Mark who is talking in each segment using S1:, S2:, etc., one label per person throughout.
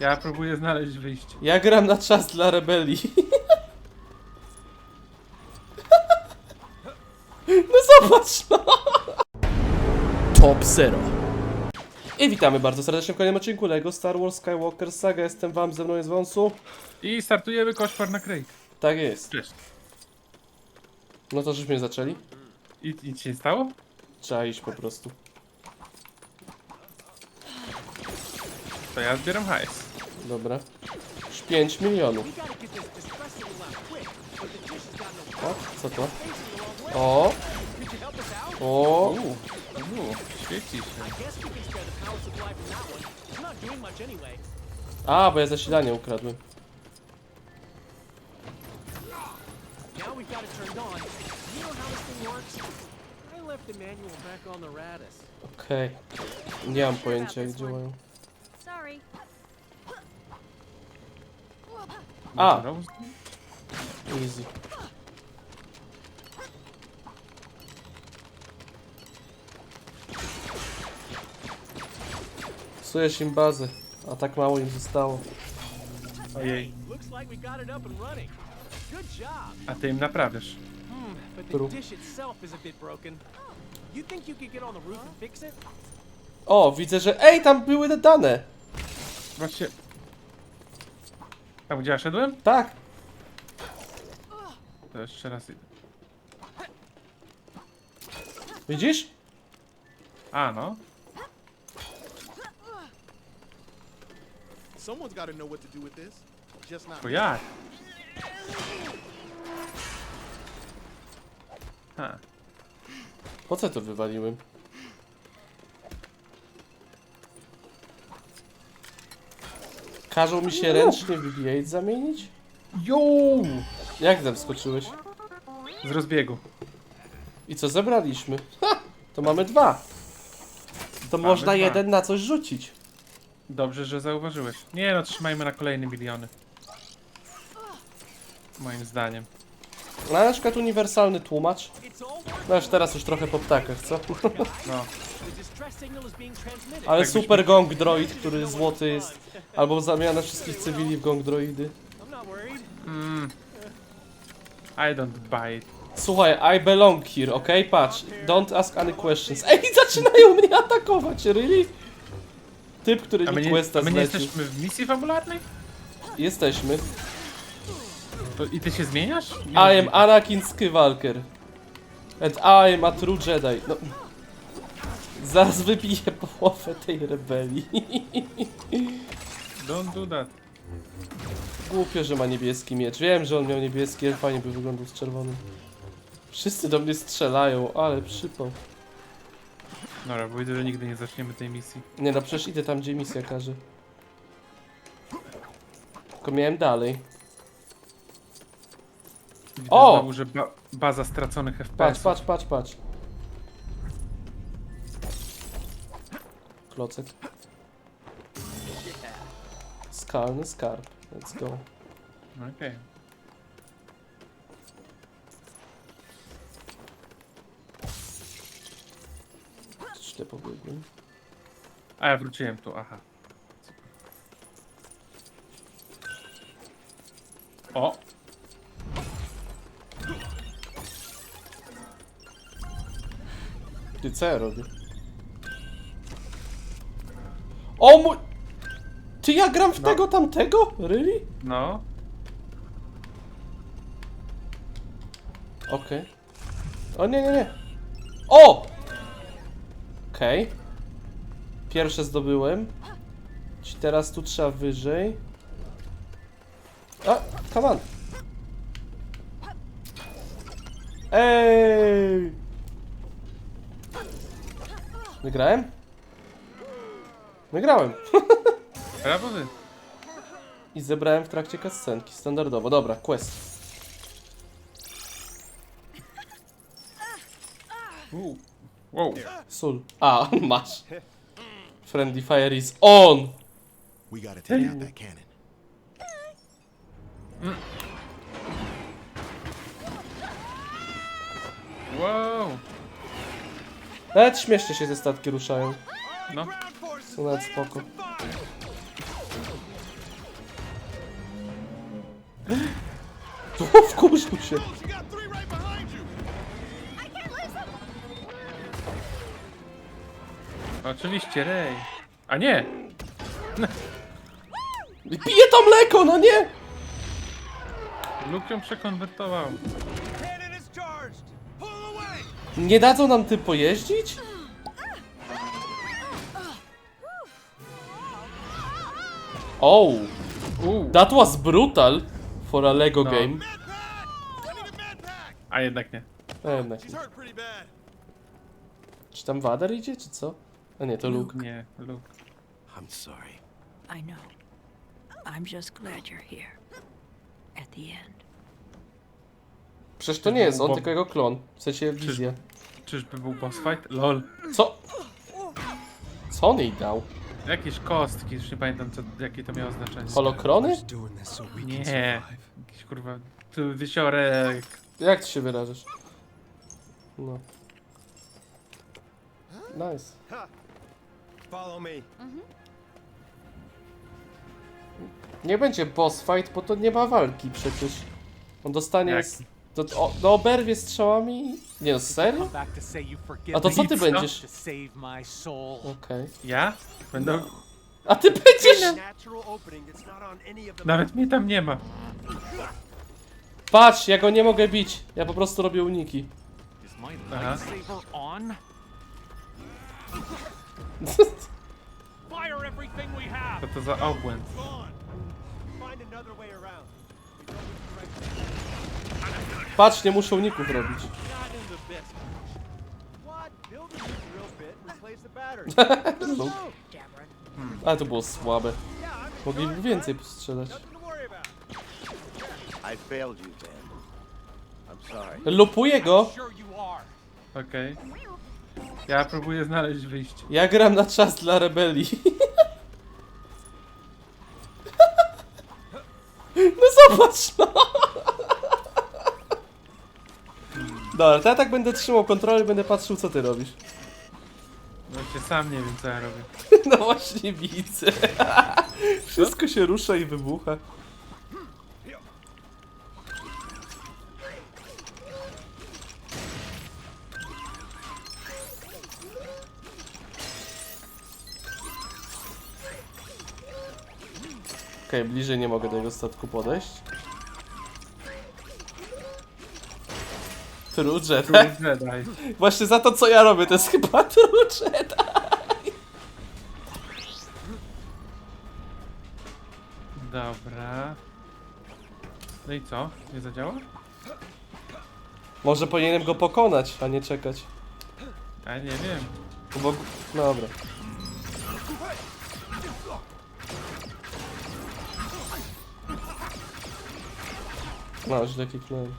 S1: Ja próbuję znaleźć wyjście.
S2: Ja gram na czas dla rebelii. No zobacz, no. Top Zero. I witamy bardzo serdecznie w kolejnym odcinku LEGO Star Wars Skywalker Saga. Jestem wam, ze mną jest Wąsu.
S1: I startujemy koszmar na Krejk.
S2: Tak jest.
S1: Cześć.
S2: No to żeśmy zaczęli.
S1: I ci się stało?
S2: Trzeba iść po prostu.
S1: To ja zbieram hajs.
S2: Dobra. Już 5 milionów. O, co to? O! O!
S1: Uuu, świeci się.
S2: A, bo ja zasilanie ukradłem. Okej. Nie mam pojęcia jak działają.
S3: Sorry.
S2: A! Easy. Psujesz im bazę, a tak mało im zostało.
S1: Ojej.
S4: Looks like we got it up and running. Good job.
S1: A ty im naprawiasz.
S4: Hmm, but
S2: True.
S4: the dish itself is a bit broken. You think you could get on the roof and fix it?
S2: O, widzę, że... Ej, tam były te dane!
S1: Właśnie... Tam gdzie ja szedłem?
S2: Tak!
S1: To jeszcze raz idę.
S2: Widzisz?
S1: A no.
S5: Someone's got to know what to do with this. Just not
S1: To
S5: me.
S1: jak? Ha.
S2: Po co to wywaliłem? Każą mi się ręcznie wybijać zamienić?
S1: Jo!
S2: Jak tam?
S1: Z rozbiegu.
S2: I co zebraliśmy? Ha! To mamy dwa. To
S1: Mamy
S2: można
S1: dwa.
S2: jeden na coś rzucić.
S1: Dobrze, że zauważyłeś. Nie no, trzymajmy na kolejne miliony. Moim zdaniem.
S2: A na przykład uniwersalny tłumacz. No już teraz już trochę po ptakach, co?
S1: No.
S2: Ale
S1: Tak byśmy-
S2: super gong droid, który złoty jest. Albo zamiana wszystkich cywili w gong droidy.
S1: Mm. I don't buy it.
S2: Słuchaj, I belong here, okej? Patrz. Don't ask any questions. Ej, zaczynają mnie atakować, really? Typ, który
S1: A my
S2: mi
S1: nie,
S2: questa
S1: a my nie
S2: zlecił.
S1: jesteśmy w misji fabularnej?
S2: Jesteśmy.
S1: To, I ty się zmieniasz? Nie
S2: I am. Anakin Skywalker. And I am a true Jedi. No. Zaraz wypiję połowę tej rebelii.
S1: Don't do that.
S2: Głupio, że ma niebieski miecz. Wiem, że on miał niebieski, ale fajnie by wyglądał z czerwonym. Wszyscy do mnie strzelają, ale przypał.
S1: Dobra, bo widzę, że nigdy nie zaczniemy tej misji.
S2: Nie no, przecież idę tam, gdzie misja każe. Tylko miałem dalej.
S1: Widzę
S2: O!
S1: znowu, że ba baza straconych FPS.
S2: Patrz, patrz, patrz, patrz. Klocek. Skalny skarb. Let's go.
S1: Okej.
S2: Źle pobiegłem.
S1: A ja wróciłem tu, aha. O!
S2: Ty co ja robię? O mój... Ty ja gram w
S1: No.
S2: tego tamtego? Really?
S1: No.
S2: Okej. O nie, nie, nie. O! Okej. Pierwsze zdobyłem. Ci teraz tu trzeba wyżej. A, come on. Ej! Wygrałem? Wygrałem.
S1: Brawo wy.
S2: I zebrałem w trakcie cutscenki. Standardowo. Dobra, quest.
S1: Uuu. Wow.
S2: Sól. A, masz. Friendly fire is on!
S5: We got to take out that cannon.
S1: Wow.
S2: Nawet śmiesznie się te statki ruszają.
S1: No.
S2: Sunet spoko. Co no, wkurzył się?
S1: Oczywiście, Rej. A nie!
S2: Pije to mleko, no nie!
S1: Luke ją przekonwertował.
S2: Nie dadzą nam ty pojeździć? Oh,
S1: Uuu.
S2: that was brutal for a Lego
S1: No.
S2: game.
S5: A
S1: jednak nie.
S2: A jednak.
S5: She's hurt pretty bad.
S2: Czy tam Wader idzie, czy co? A nie, to Luke.
S1: Nie, Luke.
S5: I'm sorry.
S3: I know. I'm just glad you're here. At the end.
S2: Przecież to nie jest on, tylko jego klon. W sensie wizja.
S1: Czyżby był boss fight? LOL.
S2: Co? Co on jej dał?
S1: Jakieś kostki, już nie pamiętam co, jakie to miało znaczenie.
S2: Holokrony?
S1: Nie. Jakiś kurwa... Tu wisiorek.
S2: Jak ty się wyrażasz? No. Nice.
S5: Follow me.
S2: Nie będzie boss fight, bo to nie ma walki przecież. On dostanie...
S1: Jak?
S2: S- to, o, no oberwie strzałami... Nie no, serio? A to co ty będziesz? Okej.
S1: Ja? Będę...
S2: A ty będziesz...
S1: Nawet mnie tam nie ma.
S2: Patrz, ja go nie mogę bić. Ja po prostu robię uniki.
S1: Aha. Co to za obłęd?
S2: Patrz, nie muszę uników robić. No. Ale to było słabe.
S5: Charge,
S2: więcej postrzelać. Lupuję go.
S1: Okej. Ja próbuję znaleźć wyjście.
S2: Ja gram na czas dla rebelii. No zobacz, no. Dobra, to ja tak będę trzymał kontrolę i będę patrzył, co ty robisz.
S1: Właśnie sam nie wiem co ja robię.
S2: No właśnie widzę. Wszystko się rusza i wybucha. Okej, bliżej nie mogę do jego statku podejść. True Jedi.
S1: True Jedi.
S2: Właśnie za to, co ja robię, to jest chyba True Jedi.
S1: Dobra. No i co? Nie zadziała?
S2: Może powinienem go pokonać, a nie czekać.
S1: Ja nie wiem.
S2: Bo... Dobra. No, źle kliknąłem.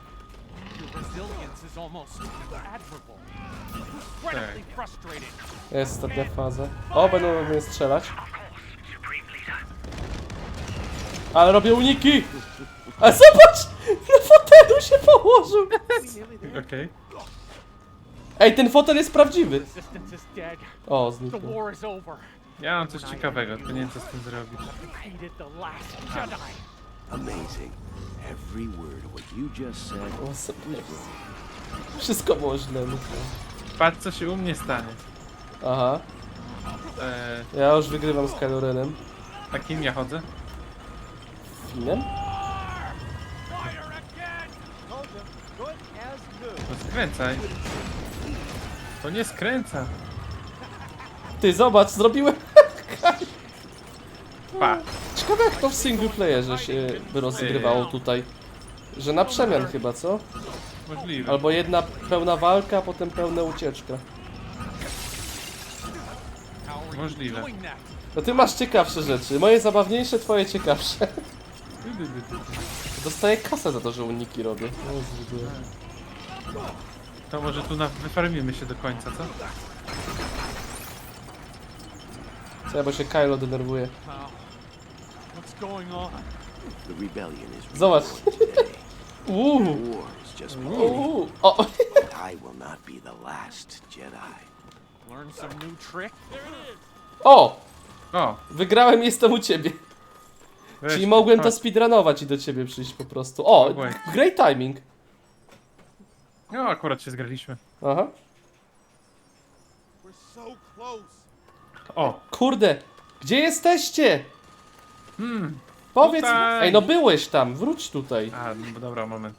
S2: Jest ostatnia faza. O, będą mnie strzelać. Ale robię uniki! A zobacz! Na fotelu się położył!
S1: Okej.
S2: Ej, ten fotel jest prawdziwy! O, zniknął.
S1: Ja mam coś ciekawego, tylko nie wiem co z tym zrobić.
S6: Amazing. Every word of what you just said
S2: O, super. Wszystko było źle. no.
S1: Patrz co się u mnie stanie.
S2: Aha.
S1: Eee,
S2: Ja już wygrywam z Kylo Renem.
S1: a kim ja chodzę?
S2: Finem?
S4: Fire again!
S5: Told you. Good as new.
S1: No skręcaj. To nie skręca.
S2: Ty, zobacz, zrobiłem...
S1: Pa.
S2: Ciekawe jak to w single playerze się by rozgrywało tutaj. Że na przemian chyba, co?
S1: Możliwe.
S2: Albo jedna pełna walka, a potem pełna ucieczka.
S1: Możliwe.
S2: No ty masz ciekawsze rzeczy. Moje zabawniejsze, twoje ciekawsze. Dostaję kasę za to, że uniki robię.
S1: To może tu na, wyfarmimy się do końca, co?
S2: Co ja, bo się Kylo denerwuje.
S4: Going on?
S6: the rebellion is
S2: Zobacz.
S6: today.
S2: Uuu.
S6: War is just beginning.
S2: Uuu. O.
S6: I will not be the last Jedi.
S4: Learn some new trick?
S2: O!
S1: O!
S2: Wygrałem i jestem u ciebie.
S1: Weź,
S2: Czyli mogłem to
S1: chodź.
S2: speedrunować i do ciebie przyjść po prostu. O,
S1: Mogłeś.
S2: great timing.
S1: No, akurat się zgraliśmy.
S2: Aha.
S5: We're so close.
S1: O,
S2: Kurde, gdzie jesteście?
S1: Hmm.
S2: Powiedz
S1: Tutaj.
S2: Ej, no byłeś tam, wróć tutaj.
S1: A, no dobra, moment.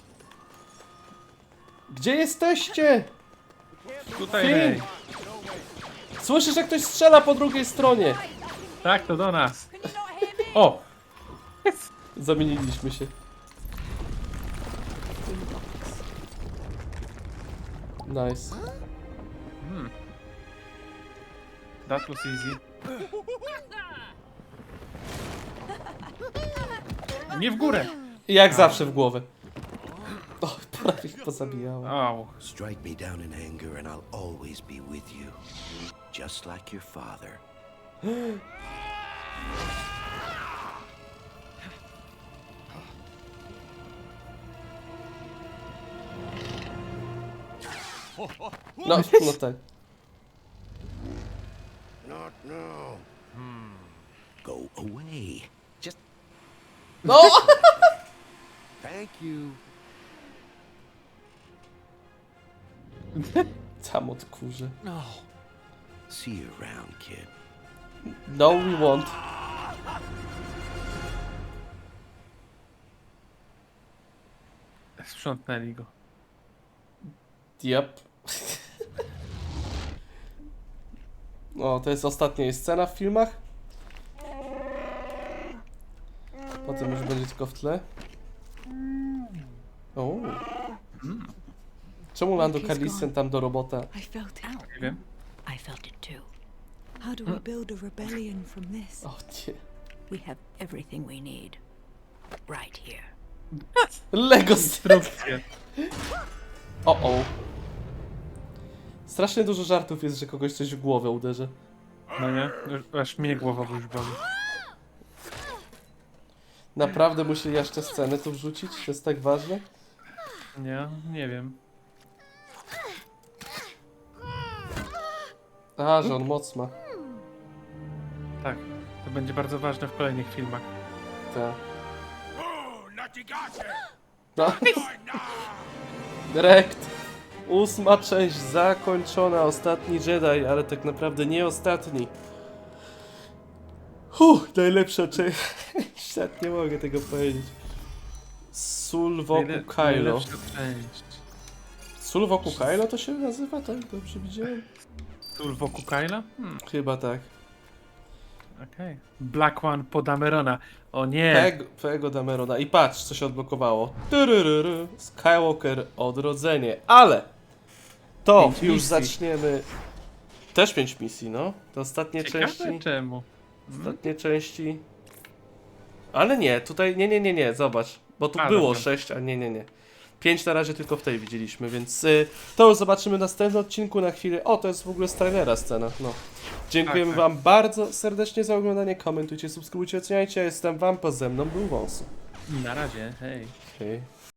S2: Gdzie jesteście?
S1: Tutaj,
S2: Finn.
S1: hej.
S2: Słyszysz, że ktoś strzela po drugiej stronie.
S1: Tak, to do nas. O,
S2: Zamieniliśmy się. Nice.
S1: that was easy. Nie w górę.
S2: Jak zawsze w głowę. O, prawie ich pozabijałem.
S1: Au.
S6: Strike me down in anger and I'll always be with you. Just like your father.
S2: No, no tak.
S6: Not now. Go away.
S2: No!
S6: thank you.
S2: Tam odkurzę.
S6: See you around, kid.
S2: No, we won't.
S1: Sprzątnęli go.
S2: Yep. O, to jest ostatnia scena w filmach. Potem już będzie tylko w tle. O. Czemu Lando Carlisen tam do robota?
S3: I felt it.
S1: Nie wiem.
S3: I felt it too.
S7: How do we build a rebellion from this?
S2: O nie.
S3: We have everything we need. Right here.
S2: Lego set.
S1: Instrukcje.
S2: O o. Strasznie dużo żartów jest, że kogoś coś w głowę uderzy.
S1: No nie? Aż mnie głowa już boli.
S2: Naprawdę musieli jeszcze sceny tu wrzucić? To jest tak ważne?
S1: Nie, nie wiem.
S2: A, że on moc ma.
S1: Tak. To będzie bardzo ważne w kolejnych filmach.
S2: Tak. No. Direkt. Ósma część zakończona, ostatni Jedi, ale tak naprawdę nie ostatni. Huh, najlepsza część. Nie mogę tego powiedzieć. Sól wokół Kylo. Sól wokół Kylo to się nazywa, tak? Dobrze widziałem?
S1: Tul wokół Kyla? Hmm,
S2: Chyba tak.
S1: okej. Black One po Damerona. O nie!
S2: Peg, Pego Damerona. I patrz, co się odblokowało. Skywalker Odrodzenie. Ale to
S1: Pięć
S2: już
S1: misji.
S2: zaczniemy. Też pięć misji, no. To ostatnie
S1: Ciekawe
S2: części.
S1: czemu.
S2: Ostatnie części. Ale nie, tutaj nie, nie, nie, nie, zobacz. Bo tu
S1: A,
S2: było
S1: dobra.
S2: sześć, a nie, nie, nie. Pięć na razie tylko w tej widzieliśmy, więc y, to już zobaczymy w następnym odcinku na chwilę. O, to jest w ogóle z trailera scena, no. Dziękujemy
S1: Tak, tak.
S2: wam bardzo serdecznie za oglądanie, komentujcie, subskrybujcie, oceniajcie, jestem wam, po ze mną był Wąsu.
S1: Na razie, hej.
S2: Hej.